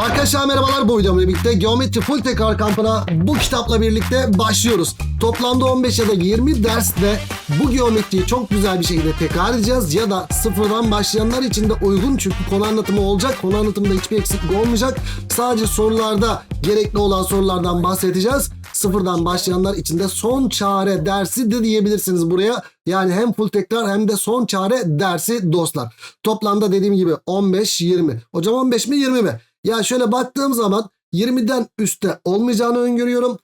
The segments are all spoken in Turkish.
Arkadaşlar merhabalar bu videomla birlikte Geometri Full Tekrar kampına bu kitapla birlikte başlıyoruz. Toplamda 15 ya da 20 derste bu geometriyi çok güzel bir şekilde tekrar edeceğiz ya da sıfırdan başlayanlar için de uygun çünkü konu anlatımı olacak. Konu anlatımında hiçbir eksiklik olmayacak. Sadece sorularda gerekli olan sorulardan bahsedeceğiz. Sıfırdan başlayanlar için de son çare dersi de diyebilirsiniz buraya. Yani hem full tekrar hem de son çare dersi dostlar. Toplamda dediğim gibi 15-20. Hocam 15 mi 20 mi? Ya şöyle baktığım zaman 20'den üstte olmayacağını öngörüyorum.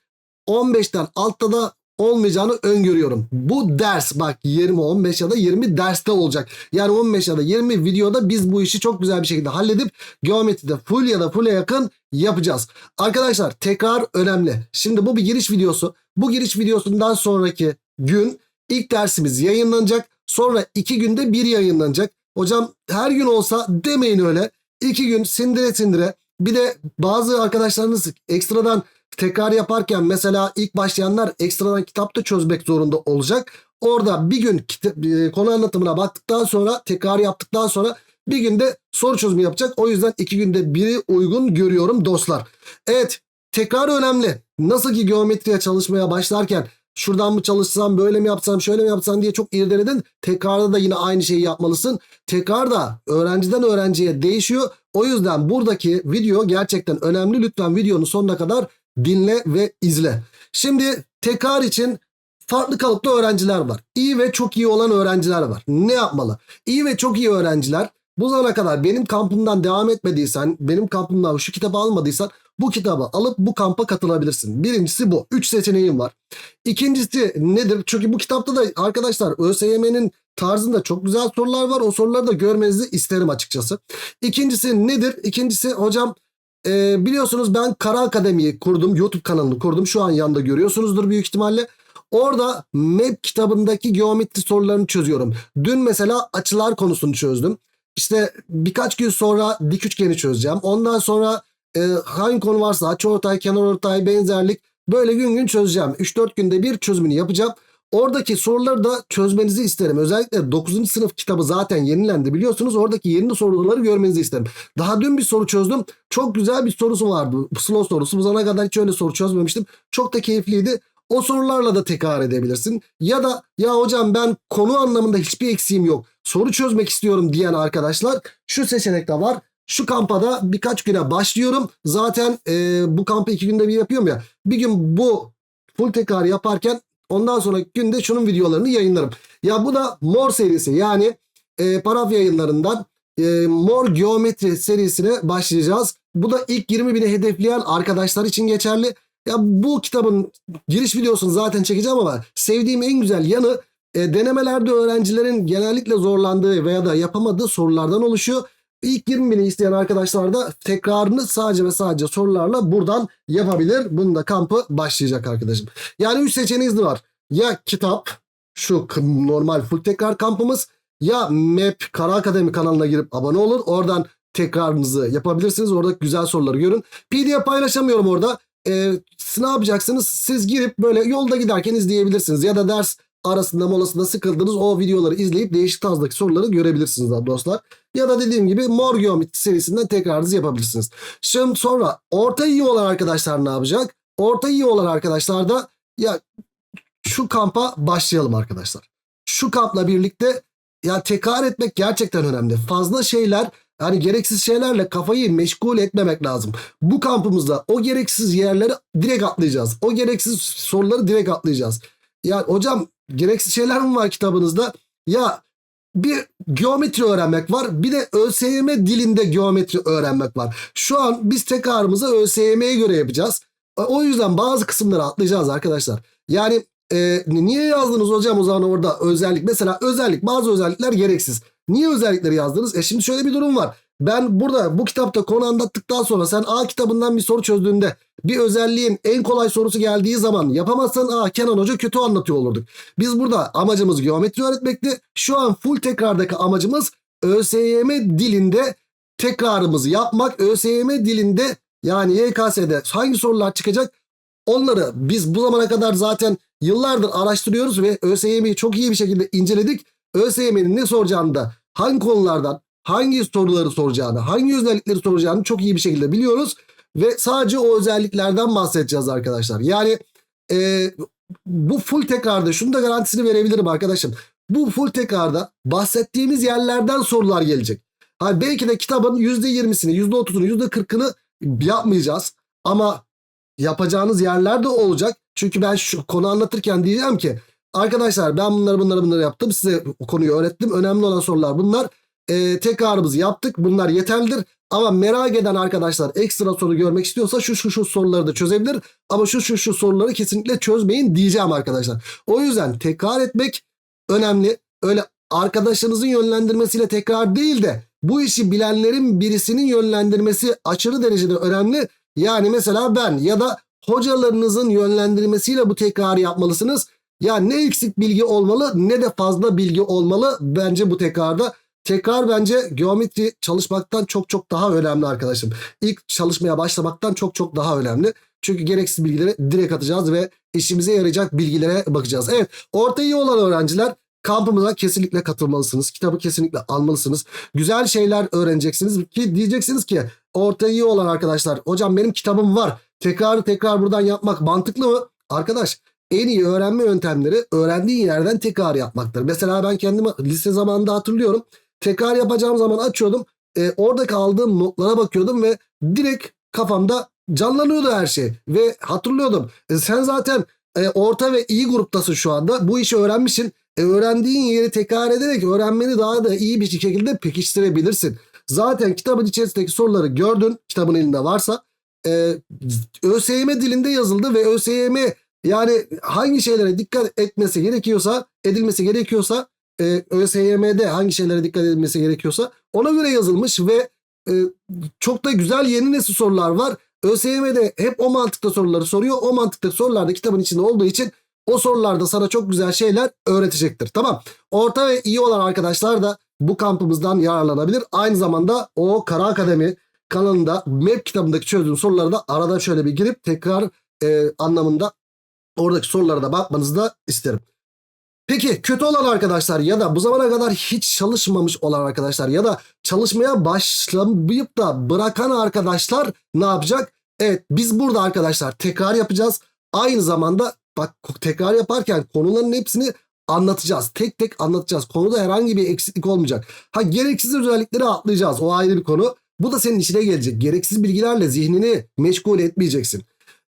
15'ten altta da olmayacağını öngörüyorum. Bu ders bak 20, 15 ya da 20 derste olacak. Yani 15 ya da 20 videoda biz bu işi çok güzel bir şekilde halledip geometride full ya da full'e yakın yapacağız. Arkadaşlar tekrar önemli. Şimdi bu bir giriş videosu. Bu giriş videosundan sonraki gün ilk dersimiz yayınlanacak. Sonra iki günde bir yayınlanacak. Hocam her gün olsa demeyin öyle. İki gün sindire sindire. Bir de bazı arkadaşlarınız ekstradan tekrar yaparken mesela ilk başlayanlar ekstradan kitapta çözmek zorunda olacak. Orada bir gün e, konu anlatımına baktıktan sonra tekrar yaptıktan sonra bir günde soru çözümü yapacak. O yüzden iki günde biri uygun görüyorum dostlar. Evet tekrar önemli. Nasıl ki geometriye çalışmaya başlarken şuradan mı çalışsam böyle mi yapsam şöyle mi yapsam diye çok irdeledin. Tekrarda da yine aynı şeyi yapmalısın. Tekrar da öğrenciden öğrenciye değişiyor. O yüzden buradaki video gerçekten önemli. Lütfen videonun sonuna kadar dinle ve izle. Şimdi tekrar için farklı kalıpta öğrenciler var. İyi ve çok iyi olan öğrenciler var. Ne yapmalı? İyi ve çok iyi öğrenciler bu zamana kadar benim kampımdan devam etmediysen, benim kampımdan şu kitabı almadıysan bu kitabı alıp bu kampa katılabilirsin. Birincisi bu. Üç seçeneğim var. İkincisi nedir? Çünkü bu kitapta da arkadaşlar ÖSYM'nin tarzında çok güzel sorular var. O soruları da görmenizi isterim açıkçası. İkincisi nedir? İkincisi hocam e, biliyorsunuz ben Kara Akademi'yi kurdum. YouTube kanalını kurdum. Şu an yanında görüyorsunuzdur büyük ihtimalle. Orada MEP kitabındaki geometri sorularını çözüyorum. Dün mesela açılar konusunu çözdüm. İşte birkaç gün sonra dik üçgeni çözeceğim. Ondan sonra e, hangi konu varsa açıortay, kenarortay, benzerlik böyle gün gün çözeceğim. 3-4 günde bir çözümünü yapacağım. Oradaki soruları da çözmenizi isterim. Özellikle 9. sınıf kitabı zaten yenilendi biliyorsunuz. Oradaki yeni soruları görmenizi isterim. Daha dün bir soru çözdüm. Çok güzel bir sorusu vardı. Slow sorusu. Bu zamana kadar hiç öyle soru çözmemiştim. Çok da keyifliydi. O sorularla da tekrar edebilirsin. Ya da ya hocam ben konu anlamında hiçbir eksiğim yok. Soru çözmek istiyorum diyen arkadaşlar şu seçenek de var. Şu kampada birkaç güne başlıyorum. Zaten e, bu kampı iki günde bir yapıyorum ya. Bir gün bu full tekrar yaparken ondan sonraki günde şunun videolarını yayınlarım. Ya bu da Mor serisi yani e, paraf yayınlarından e, Mor Geometri serisine başlayacağız. Bu da ilk 20 bini hedefleyen arkadaşlar için geçerli. Ya bu kitabın giriş videosunu zaten çekeceğim ama sevdiğim en güzel yanı e, denemelerde öğrencilerin genellikle zorlandığı veya da yapamadığı sorulardan oluşuyor. İlk 20 bini isteyen arkadaşlar da tekrarını sadece ve sadece sorularla buradan yapabilir. Bunun da kampı başlayacak arkadaşım. Yani 3 seçeneğiniz var. Ya kitap şu normal full tekrar kampımız ya MEP Kara Akademi kanalına girip abone olur. Oradan tekrarınızı yapabilirsiniz. Orada güzel soruları görün. PDF paylaşamıyorum orada. Ee, ne yapacaksınız? Siz girip böyle yolda giderken izleyebilirsiniz. Ya da ders arasında molasında sıkıldınız o videoları izleyip değişik tarzdaki soruları görebilirsiniz dostlar. Ya da dediğim gibi Mor Geometri serisinden tekrarınızı yapabilirsiniz. Şimdi sonra orta iyi olan arkadaşlar ne yapacak? Orta iyi olan arkadaşlar da ya şu kampa başlayalım arkadaşlar. Şu kampla birlikte ya tekrar etmek gerçekten önemli. Fazla şeyler yani gereksiz şeylerle kafayı meşgul etmemek lazım. Bu kampımızda o gereksiz yerleri direkt atlayacağız. O gereksiz soruları direkt atlayacağız. Ya hocam gereksiz şeyler mi var kitabınızda? Ya bir geometri öğrenmek var. Bir de ÖSYM dilinde geometri öğrenmek var. Şu an biz tekrarımızı ÖSYM'ye göre yapacağız. O yüzden bazı kısımları atlayacağız arkadaşlar. Yani e, niye yazdınız hocam o zaman orada özellik? Mesela özellik bazı özellikler gereksiz. Niye özellikleri yazdınız? E şimdi şöyle bir durum var. Ben burada bu kitapta konu anlattıktan sonra sen A kitabından bir soru çözdüğünde bir özelliğin en kolay sorusu geldiği zaman yapamazsan Aa Kenan Hoca kötü anlatıyor olurduk. Biz burada amacımız geometri öğretmekti. Şu an full tekrardaki amacımız ÖSYM dilinde tekrarımızı yapmak. ÖSYM dilinde yani YKS'de hangi sorular çıkacak onları biz bu zamana kadar zaten yıllardır araştırıyoruz ve ÖSYM'yi çok iyi bir şekilde inceledik. ÖSYM'nin ne soracağını da hangi konulardan hangi soruları soracağını, hangi özellikleri soracağını çok iyi bir şekilde biliyoruz. Ve sadece o özelliklerden bahsedeceğiz arkadaşlar. Yani e, bu full tekrarda şunu da garantisini verebilirim arkadaşım. Bu full tekrarda bahsettiğimiz yerlerden sorular gelecek. Hani belki de kitabın %20'sini, %30'unu, %40'ını yapmayacağız. Ama yapacağınız yerler de olacak. Çünkü ben şu konu anlatırken diyeceğim ki arkadaşlar ben bunları bunları bunları yaptım. Size o konuyu öğrettim. Önemli olan sorular bunlar. Ee, tekrarımızı yaptık. Bunlar yeterlidir. Ama merak eden arkadaşlar ekstra soru görmek istiyorsa şu şu şu soruları da çözebilir. Ama şu şu şu soruları kesinlikle çözmeyin diyeceğim arkadaşlar. O yüzden tekrar etmek önemli. Öyle arkadaşınızın yönlendirmesiyle tekrar değil de bu işi bilenlerin birisinin yönlendirmesi aşırı derecede önemli. Yani mesela ben ya da hocalarınızın yönlendirmesiyle bu tekrarı yapmalısınız. Ya ne eksik bilgi olmalı ne de fazla bilgi olmalı bence bu tekrarda. Tekrar bence geometri çalışmaktan çok çok daha önemli arkadaşım. İlk çalışmaya başlamaktan çok çok daha önemli. Çünkü gereksiz bilgileri direkt atacağız ve işimize yarayacak bilgilere bakacağız. Evet orta iyi olan öğrenciler kampımıza kesinlikle katılmalısınız. Kitabı kesinlikle almalısınız. Güzel şeyler öğreneceksiniz ki diyeceksiniz ki orta iyi olan arkadaşlar hocam benim kitabım var. Tekrar tekrar buradan yapmak mantıklı mı? Arkadaş en iyi öğrenme yöntemleri öğrendiğin yerden tekrar yapmaktır. Mesela ben kendimi lise zamanında hatırlıyorum. Tekrar yapacağım zaman açıyordum. E, oradaki aldığım notlara bakıyordum ve direkt kafamda canlanıyordu her şey. Ve hatırlıyordum. E, sen zaten e, orta ve iyi gruptasın şu anda. Bu işi öğrenmişsin. E, öğrendiğin yeri tekrar ederek öğrenmeni daha da iyi bir şekilde pekiştirebilirsin. Zaten kitabın içerisindeki soruları gördün. Kitabın elinde varsa. E, ÖSYM dilinde yazıldı ve ÖSYM yani hangi şeylere dikkat etmesi gerekiyorsa, edilmesi gerekiyorsa e, ÖSYM'de hangi şeylere dikkat edilmesi gerekiyorsa ona göre yazılmış ve e, çok da güzel yeni nesil sorular var. ÖSYM'de hep o mantıkta soruları soruyor. O mantıkta sorular da kitabın içinde olduğu için o sorularda sana çok güzel şeyler öğretecektir. Tamam. Orta ve iyi olan arkadaşlar da bu kampımızdan yararlanabilir. Aynı zamanda o Kara Akademi kanalında MEP kitabındaki çözdüğüm soruları da arada şöyle bir girip tekrar e, anlamında oradaki sorulara da bakmanızı da isterim. Peki kötü olan arkadaşlar ya da bu zamana kadar hiç çalışmamış olan arkadaşlar ya da çalışmaya başlamayıp da bırakan arkadaşlar ne yapacak? Evet biz burada arkadaşlar tekrar yapacağız. Aynı zamanda bak tekrar yaparken konuların hepsini anlatacağız. Tek tek anlatacağız. Konuda herhangi bir eksiklik olmayacak. Ha gereksiz özellikleri atlayacağız. O ayrı bir konu. Bu da senin işine gelecek. Gereksiz bilgilerle zihnini meşgul etmeyeceksin.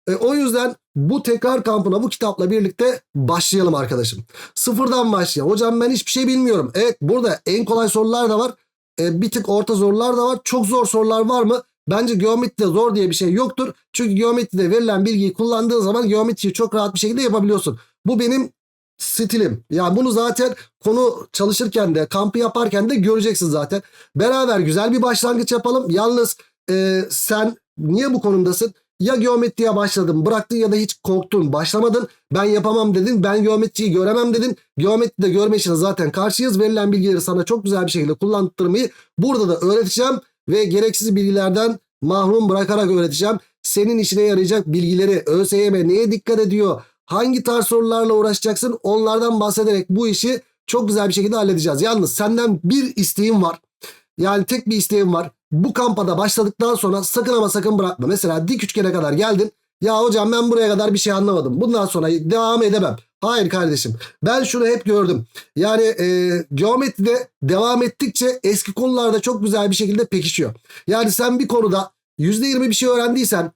E, o yüzden bu tekrar kampına bu kitapla birlikte başlayalım arkadaşım. Sıfırdan başlayalım. Hocam ben hiçbir şey bilmiyorum. Evet burada en kolay sorular da var. E, bir tık orta zorlar da var. Çok zor sorular var mı? Bence geometride zor diye bir şey yoktur. Çünkü geometride verilen bilgiyi kullandığın zaman geometriyi çok rahat bir şekilde yapabiliyorsun. Bu benim stilim. Yani bunu zaten konu çalışırken de kampı yaparken de göreceksin zaten. Beraber güzel bir başlangıç yapalım. Yalnız e, sen niye bu konumdasın? Ya geometriye başladın bıraktın ya da hiç korktun başlamadın. Ben yapamam dedin ben geometriyi göremem dedin. Geometride görme işine zaten karşıyız. Verilen bilgileri sana çok güzel bir şekilde kullandırmayı burada da öğreteceğim. Ve gereksiz bilgilerden mahrum bırakarak öğreteceğim. Senin işine yarayacak bilgileri ÖSYM neye dikkat ediyor? Hangi tarz sorularla uğraşacaksın? Onlardan bahsederek bu işi çok güzel bir şekilde halledeceğiz. Yalnız senden bir isteğim var. Yani tek bir isteğim var. Bu kampada başladıktan sonra sakın ama sakın bırakma. Mesela dik üçgene kadar geldin. Ya hocam ben buraya kadar bir şey anlamadım. Bundan sonra devam edemem. Hayır kardeşim. Ben şunu hep gördüm. Yani e, geometride devam ettikçe eski konularda çok güzel bir şekilde pekişiyor. Yani sen bir konuda %20 bir şey öğrendiysen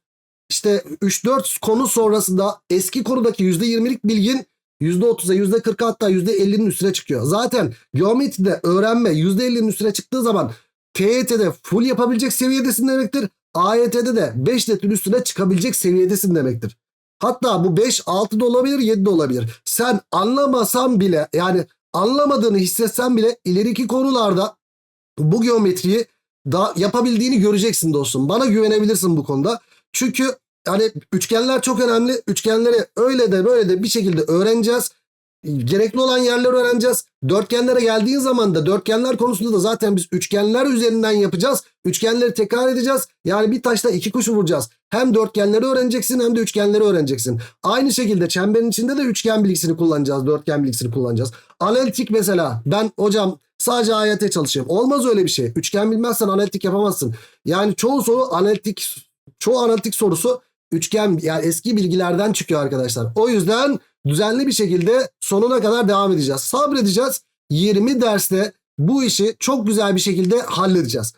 işte 3-4 konu sonrasında eski konudaki %20'lik bilgin %30'a %40'a hatta %50'nin üstüne çıkıyor. Zaten geometride öğrenme %50'nin üstüne çıktığı zaman TYT'de full yapabilecek seviyedesin demektir. AYT'de de 5 netin üstüne çıkabilecek seviyedesin demektir. Hatta bu 5, 6 da olabilir, 7 de olabilir. Sen anlamasan bile yani anlamadığını hissetsen bile ileriki konularda bu geometriyi da yapabildiğini göreceksin dostum. Bana güvenebilirsin bu konuda. Çünkü yani üçgenler çok önemli. Üçgenleri öyle de böyle de bir şekilde öğreneceğiz. Gerekli olan yerleri öğreneceğiz. Dörtgenlere geldiğin zaman da dörtgenler konusunda da zaten biz üçgenler üzerinden yapacağız. Üçgenleri tekrar edeceğiz. Yani bir taşla iki kuş vuracağız. Hem dörtgenleri öğreneceksin hem de üçgenleri öğreneceksin. Aynı şekilde çemberin içinde de üçgen bilgisini kullanacağız. Dörtgen bilgisini kullanacağız. Analitik mesela ben hocam Sadece AYT çalışayım. Olmaz öyle bir şey. Üçgen bilmezsen analitik yapamazsın. Yani çoğu soru analitik çoğu analitik sorusu üçgen yani eski bilgilerden çıkıyor arkadaşlar. O yüzden düzenli bir şekilde sonuna kadar devam edeceğiz. Sabredeceğiz. 20 derste bu işi çok güzel bir şekilde halledeceğiz.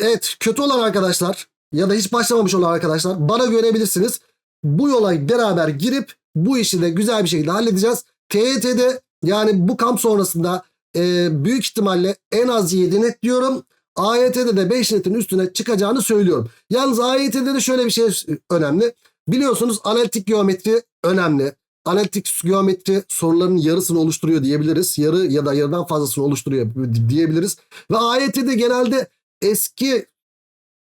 Evet kötü olan arkadaşlar ya da hiç başlamamış olan arkadaşlar bana görebilirsiniz. Bu yola beraber girip bu işi de güzel bir şekilde halledeceğiz. TYT'de yani bu kamp sonrasında e, büyük ihtimalle en az 7 net diyorum. AYT'de de 5 netin üstüne çıkacağını söylüyorum. Yalnız AYT'de de şöyle bir şey önemli. Biliyorsunuz analitik geometri önemli. Analitik geometri soruların yarısını oluşturuyor diyebiliriz. Yarı ya da yarıdan fazlasını oluşturuyor diyebiliriz. Ve AYT'de genelde eski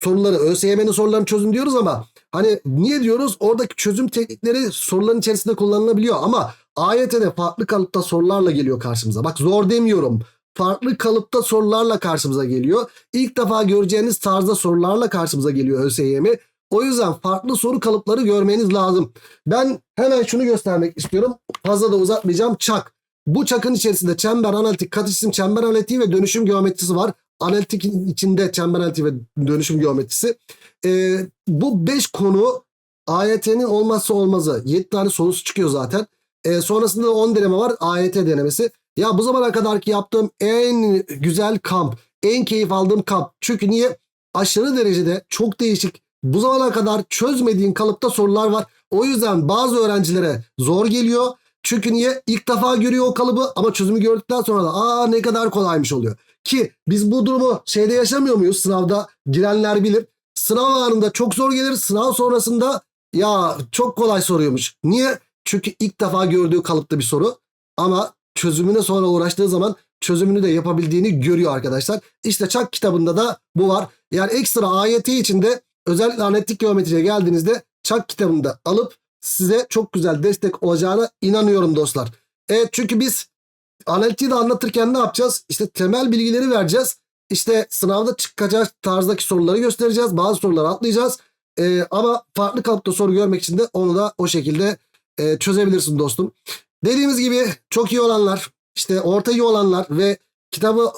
soruları ÖSYM'nin sorularını çözün diyoruz ama hani niye diyoruz? Oradaki çözüm teknikleri soruların içerisinde kullanılabiliyor ama AYT'de farklı kalıpta sorularla geliyor karşımıza. Bak zor demiyorum. Farklı kalıpta sorularla karşımıza geliyor. İlk defa göreceğiniz tarzda sorularla karşımıza geliyor ÖSYM. O yüzden farklı soru kalıpları görmeniz lazım. Ben hemen şunu göstermek istiyorum. Fazla da uzatmayacağım. Çak. Bu çakın içerisinde çember analitik, katışım çember analitiği ve dönüşüm geometrisi var. Analitik içinde çember analitiği ve dönüşüm geometrisi. Ee, bu 5 konu AYT'nin olmazsa olmazı. 7 tane sorusu çıkıyor zaten. Ee, sonrasında 10 deneme var. AYT denemesi. Ya bu zamana kadarki yaptığım en güzel kamp, en keyif aldığım kamp. Çünkü niye? Aşırı derecede çok değişik, bu zamana kadar çözmediğin kalıpta sorular var. O yüzden bazı öğrencilere zor geliyor. Çünkü niye? İlk defa görüyor o kalıbı ama çözümü gördükten sonra da aa ne kadar kolaymış oluyor. Ki biz bu durumu şeyde yaşamıyor muyuz? Sınavda girenler bilir. Sınav anında çok zor gelir. Sınav sonrasında ya çok kolay soruyormuş. Niye? Çünkü ilk defa gördüğü kalıpta bir soru. Ama çözümüne sonra uğraştığı zaman çözümünü de yapabildiğini görüyor arkadaşlar. İşte Çak kitabında da bu var. Yani ekstra AYT içinde özellikle analitik geometriye geldiğinizde Çak kitabını da alıp size çok güzel destek olacağına inanıyorum dostlar. Evet çünkü biz analitiği de anlatırken ne yapacağız? İşte temel bilgileri vereceğiz. İşte sınavda çıkacak tarzdaki soruları göstereceğiz. Bazı soruları atlayacağız. Ee, ama farklı kalıpta soru görmek için de onu da o şekilde e, çözebilirsin dostum. Dediğimiz gibi çok iyi olanlar, işte orta iyi olanlar ve kitabı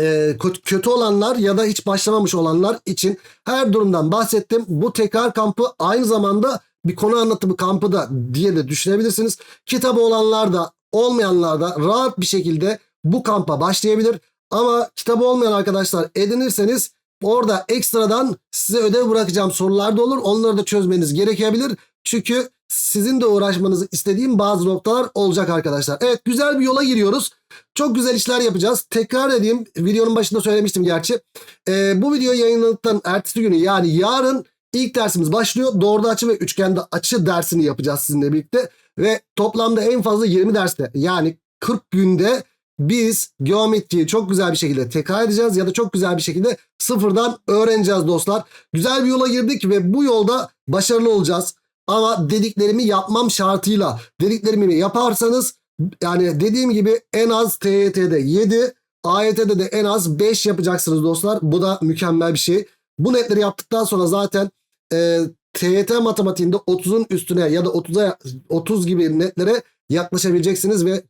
e, kötü olanlar ya da hiç başlamamış olanlar için her durumdan bahsettim. Bu tekrar kampı aynı zamanda bir konu anlatımı kampı da diye de düşünebilirsiniz. Kitabı olanlar da olmayanlar da rahat bir şekilde bu kampa başlayabilir. Ama kitabı olmayan arkadaşlar edinirseniz orada ekstradan size ödev bırakacağım sorular da olur. Onları da çözmeniz gerekebilir. Çünkü sizin de uğraşmanızı istediğim bazı noktalar olacak arkadaşlar. Evet güzel bir yola giriyoruz. Çok güzel işler yapacağız. Tekrar edeyim. Videonun başında söylemiştim gerçi. Ee, bu video yayınlandıktan ertesi günü yani yarın ilk dersimiz başlıyor. Doğruda açı ve üçgende açı dersini yapacağız sizinle birlikte. Ve toplamda en fazla 20 derste yani 40 günde biz geometriyi çok güzel bir şekilde tekrar edeceğiz ya da çok güzel bir şekilde sıfırdan öğreneceğiz dostlar. Güzel bir yola girdik ve bu yolda başarılı olacağız. Ama dediklerimi yapmam şartıyla dediklerimi yaparsanız yani dediğim gibi en az TYT'de 7 AYT'de de en az 5 yapacaksınız dostlar. Bu da mükemmel bir şey. Bu netleri yaptıktan sonra zaten e, TYT matematiğinde 30'un üstüne ya da 30'a 30 gibi netlere yaklaşabileceksiniz ve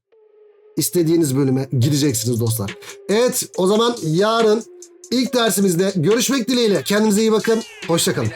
istediğiniz bölüme gideceksiniz dostlar. Evet o zaman yarın ilk dersimizde görüşmek dileğiyle. Kendinize iyi bakın. Hoşçakalın.